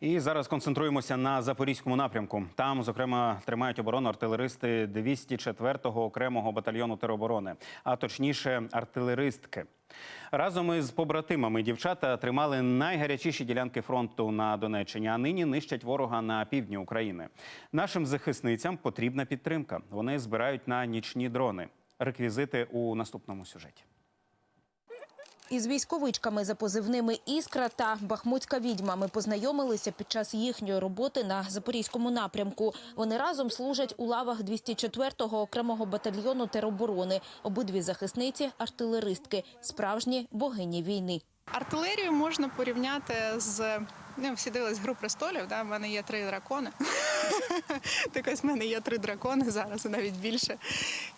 І зараз концентруємося на запорізькому напрямку. Там, зокрема, тримають оборону артилеристи 204-го окремого батальйону тероборони, а точніше, артилеристки. Разом із побратимами дівчата тримали найгарячіші ділянки фронту на Донеччині, а нині нищать ворога на півдні України. Нашим захисницям потрібна підтримка. Вони збирають на нічні дрони. Реквізити у наступному сюжеті. Із військовичками за позивними Іскра та Бахмутська відьма ми познайомилися під час їхньої роботи на запорізькому напрямку. Вони разом служать у лавах 204-го окремого батальйону тероборони. Обидві захисниці артилеристки, справжні богині війни. Артилерію можна порівняти з ну, всі дивились гру престолів. Да? В мене є три дракони. так ось в мене є три дракони зараз, навіть більше.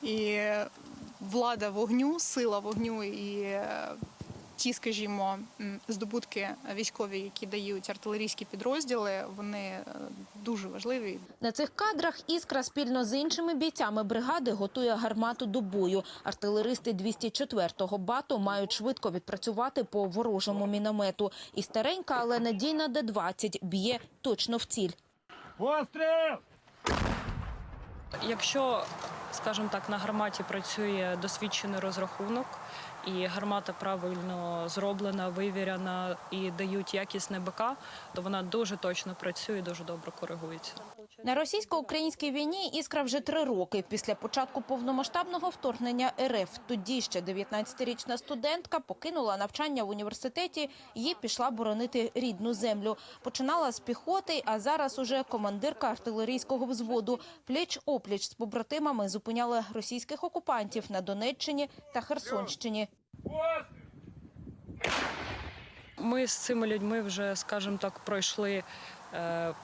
І влада вогню, сила вогню і е, ті, скажімо, здобутки військові, які дають артилерійські підрозділи, вони е, дуже важливі. На цих кадрах іскра спільно з іншими бійцями бригади готує гармату до бою. Артилеристи 204-го бату мають швидко відпрацювати по ворожому міномету. І старенька, але надійна Д-20 б'є точно в ціль. Постріл! Якщо, скажімо так, на гарматі працює досвідчений розрахунок, і гармата правильно зроблена, вивіряна і дають якісне БК, то вона дуже точно працює, дуже добре коригується. На російсько-українській війні іскра вже три роки після початку повномасштабного вторгнення РФ. Тоді ще 19-річна студентка покинула навчання в університеті і пішла боронити рідну землю. Починала з піхоти, а зараз уже командирка артилерійського взводу. Пліч опліч з побратимами зупиняли російських окупантів на Донеччині та Херсонщині. Ми з цими людьми вже, скажімо так, пройшли е,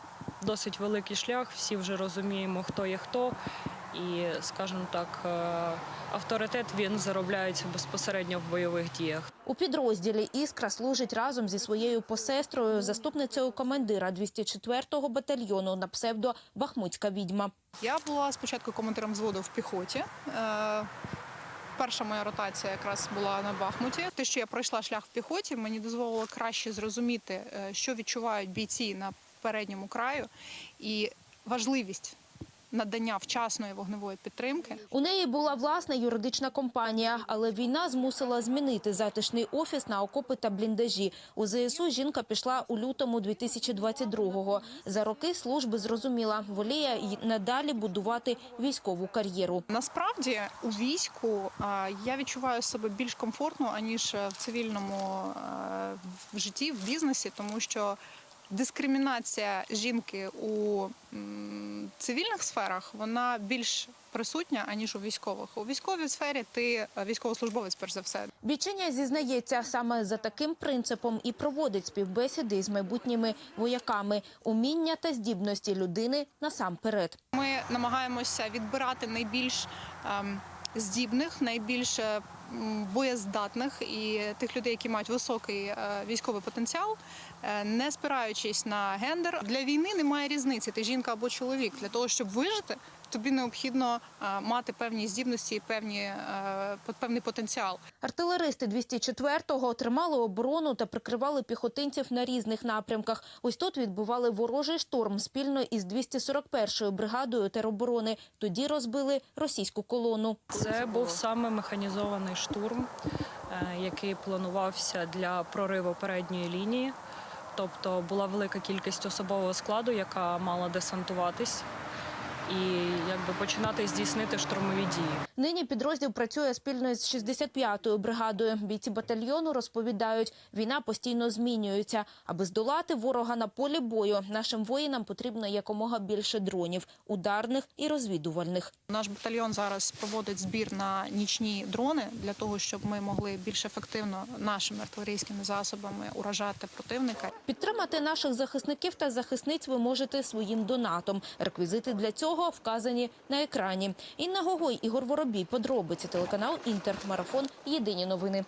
досить великий шлях. Всі вже розуміємо, хто є хто. І, скажімо так, е, авторитет він заробляється безпосередньо в бойових діях. У підрозділі «Іскра» служить разом зі своєю посестрою, заступницею командира 204-го батальйону на псевдо «Бахмутська відьма». Я була спочатку командиром взводу в піхоті. Перша моя ротація якраз була на Бахмуті. Те, що я пройшла шлях в піхоті, мені дозволило краще зрозуміти, е, що відчувають бійці на передньому краю, і важливість надання вчасної вогневої підтримки. У неї була власна юридична компанія, але війна змусила змінити затишний офіс на окопи та бліндажі. У ЗСУ жінка пішла у лютому 2022-го. За роки служби зрозуміла, воліє й надалі будувати військову кар'єру. Насправді у війську я відчуваю себе більш комфортно аніж в цивільному в житті, в бізнесі, тому що дискримінація жінки у цивільних сферах вона більш присутня аніж у військових. У військовій сфері ти е, військовослужбовець, перш за все. Бійчиня зізнається, саме за таким принципом і проводить співбесіди з майбутніми вояками. Уміння та здібності людини насамперед. Ми намагаємося відбирати найбільш ем, здібних, найбільш е, боєздатних і тих людей, які мають високий е, військовий потенціал, е, не спираючись на гендер. Для війни немає різниці, ти жінка або чоловік. Для того, щоб вижити, тобі необхідно мати певні здібності і певні, е, певний потенціал. Артилеристи 204-го тримали оборону та прикривали піхотинців на різних напрямках. Ось тут відбували ворожий шторм спільно із 241-ю бригадою тероборони. Тоді розбили російську колону. Це був саме механізований штурм, е, який планувався для прориву передньої лінії. Тобто була велика кількість особового складу, яка мала десантуватись і якби починати здійснити штурмові дії. Нині підрозділ працює спільно з 65-ю бригадою. Бійці батальйону розповідають, війна постійно змінюється. Аби здолати ворога на полі бою, нашим воїнам потрібно якомога більше дронів – ударних і розвідувальних. Наш батальйон зараз проводить збір на нічні дрони для того, щоб ми могли більш ефективно нашими артилерійськими засобами уражати противника. Підтримати наших захисників та захисниць ви можете своїм донатом. Реквізити для цього вказані на екрані. Інна Гогой, Ігор Воробій. Подробиці телеканал Інтер. Марафон. Єдині новини.